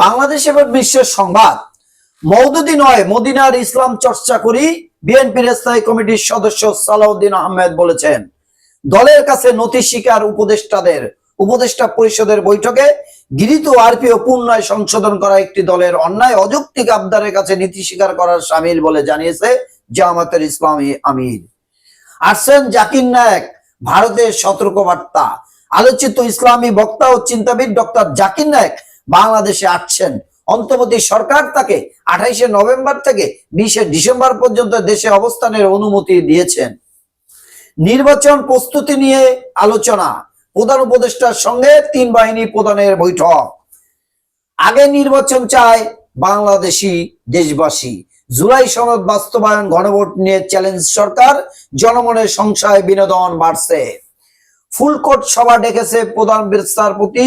বাংলাদেশ এবং বিশ্বের সংবাদ। মৌদুদি নয়, মদিনার ইসলাম চর্চা করি, বিএনপির স্থায়ী কমিটির সদস্য সালাউদ্দিন আহমেদ বলেছেন। দলের কাছে নথি স্বীকার উপদেষ্টাদের, উপদেষ্টা পরিষদের বৈঠকে গৃহীত আরপিও পুনরায় সংশোধন করা একটি দলের অন্যায় অযৌক্তিক আবদারের কাছে নীতি স্বীকার করার সামিল বলে জানিয়েছে জামাতের ইসলামী আমির। আসছেন জাকির নায়ক, ভারতের সতর্কবার্তা। আলোচিত ইসলামী বক্তা ও চিন্তাবিদ ডক্টর জাকির নায়ক বাংলাদেশে আসছেন। অন্তর্বর্তী সরকার তাকে আঠাইশে নভেম্বর থেকে বিশে ডিসেম্বর পর্যন্ত দেশে অবস্থানের অনুমতি দিয়েছেন। নির্বাচন প্রস্তুতি নিয়ে আলোচনা। প্রধান উপদেষ্টার সঙ্গে তিন বাহিনী প্রধানের বৈঠক। আগে নির্বাচন চায় বাংলাদেশি দেশবাসী। জুলাই সনদ বাস্তবায়ন গণভোট নিয়ে চ্যালেঞ্জ সরকার জনমনের সংশয় বিনোদন বাড়ছে। ফুলকোট সভা ডেকেছে প্রধান বিচারপতি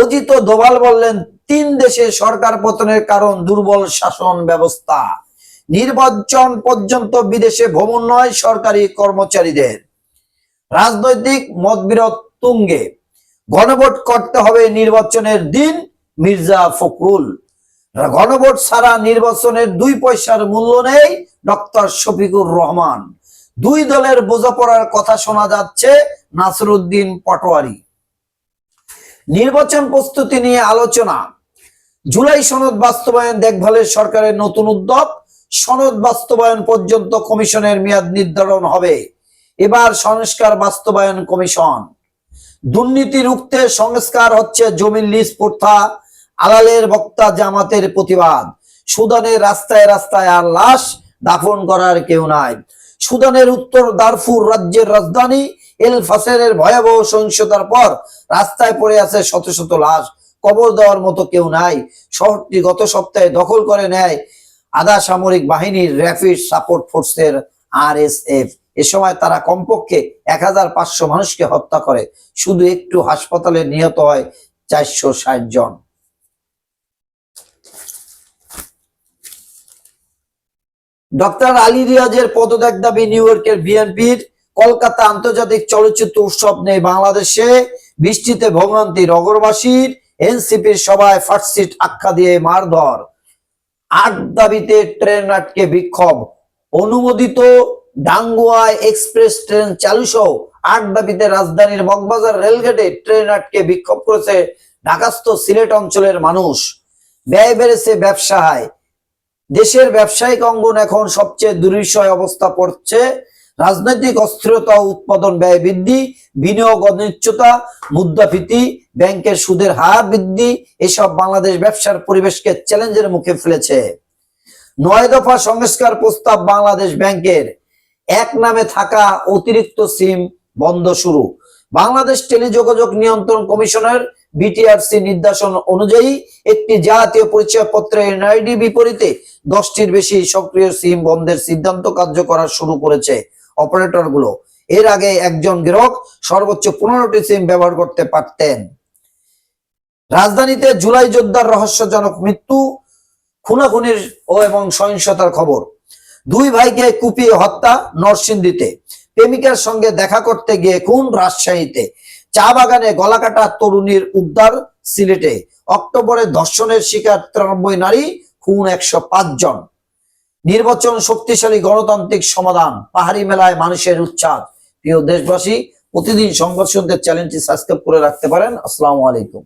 অজিত দোভাল বললেন, তিন দেশে সরকার পতনের কারণ দুর্বল শাসন ব্যবস্থা। নির্বাচন পর্যন্ত বিদেশে ভ্রমণ নয় সরকারি কর্মচারীদের। রাজনৈতিক মতবিরোধ তুঙ্গে। গণভোট করতে হবে নির্বাচনের দিন, মির্জা ফখরুল। গণভোট ছাড়া নির্বাচনের দুই পয়সার মূল্য নেই ডক্টর শফিকুর রহমান। দুই দলের বোঝাপড়ার কথা শোনা যাচ্ছে নাসরুদ্দিন পটোয়ারি। নির্বাচন প্রস্তুতি নিয়ে আলোচনা। জুলাই সনদ বাস্তবায়ন দেখভালের সরকারের নতুন উদ্যোগ। সনদ বাস্তবায়ন পর্যন্ত কমিশনের মেয়াদ নির্ধারণ হবে। এবার সংস্কার বাস্তবায়ন কমিশন। দুর্নীতি রুখতে সংস্কার হচ্ছে জমির লিজ প্রথা, আলালের বক্তা জামাতের প্রতিবাদ। সুদানের রাস্তায় রাস্তায় আর লাশ দাফন করার কেউ নাই। সুদানের উত্তর দারফুর রাজ্যের রাজধানী এল ফাসেরের ভয়াবহ সহিংসতার পর রাস্তায় পড়ে আছে শত শত লাশ। কবর দেওয়ার মতো কেউ নাই। শহরটি গত সপ্তাহে দখল করে নেয় আধা সামরিক বাহিনীর র্যাপিড সাপোর্ট ফোর্সের আর এস এফ এ সময় তারা কমপক্ষে এক হাজার পাঁচশো মানুষকে হত্যা করে। শুধু একটু হাসপাতালে নিহত হয় চারশো ষাট জন। ডক্টর আলী রিয়াজের পদত্যাগ দাবি নিউ ইয়র্কের বিএনপির কলকাতা আন্তর্জাতিক চলচ্চিত্র উৎসব নেই বাংলাদেশে। বৃষ্টিতে ভোগান্তি নগরবাসীর। এনসিপির সভায় ফার্স্টসিট আখ্যা দিয়ে মারধর। আট দাবিতে ট্রেন আটকে বিক্ষোভ। অনুমোদিত ডাঙ্গুয়ায় এক্সপ্রেস ট্রেন চালু সহ আট দাবিতে রাজধানীর মগবাজার রেলগেটে ট্রেন আটকে বিক্ষোভ করেছে ঢাকাস্থ সিলেট অঞ্চলের মানুষ। ব্যয় বেড়েছে ব্যবসায়। দেশের ব্যবসায়িক অঙ্গন এখন সবচেয়ে দুর্বিষয় অবস্থা পড়ছে। রাজনৈতিক অস্থিরতা উৎপাদন ব্যয় বৃদ্ধি, বিনিয়োগ অনিশ্চয়তা, মুদ্রাফীতি, ব্যাংকের সুদের হার বৃদ্ধি, এসব বাংলাদেশ ব্যবসার পরিবেশকে চ্যালেঞ্জের মুখে ফেলেছে। নয় দফা সংস্কার প্রস্তাব বাংলাদেশ ব্যাংকের। এক নামে থাকা অতিরিক্ত সিম বন্ধ শুরু। বাংলাদেশ টেলিযোগাযোগ নিয়ন্ত্রণ কমিশনের বিটিআরসি নির্দেশন অনুযায়ী একটি জাতীয় পরিচয়পত্রে এনআইডি বিপরীতে দশটির বেশি সক্রিয় সিম বন্ধের সিদ্ধান্ত কার্যকর শুরু করেছে অপারেটরগুলো এর আগে একজন গ্রাহক সর্বোচ্চ পনেরোটি সিম ব্যবহার করতে পারতেন। রাজধানীতে জুলাই যোদ্ধার রহস্যজনক মৃত্যু, খুনাখুনির ও এবং সহিংসতার খবর। দুই ভাইকে কুপিয়ে হত্যা নরসিংদীতে। প্রেমিকার সঙ্গে দেখা করতে গিয়ে খুন রাজশাহীতে। চা বাগানে গলাকাটা তরুণীর উদ্ধার সিলেটে। অক্টোবরে ধর্ষণের শিকার তিরানব্বই নারী, খুন একশো পাঁচ জন। নির্বাচন শক্তিশালী গণতান্ত্রিক সমাধান, পাহাড়ি মেলায় মানুষের উচ্ছ্বাস। প্রিয় দেশবাসী, প্রতিদিন সংবাদ শুনতে চ্যানেলটি সাবস্ক্রাইব করে রাখতে পারেন। আসসালামু আলাইকুম।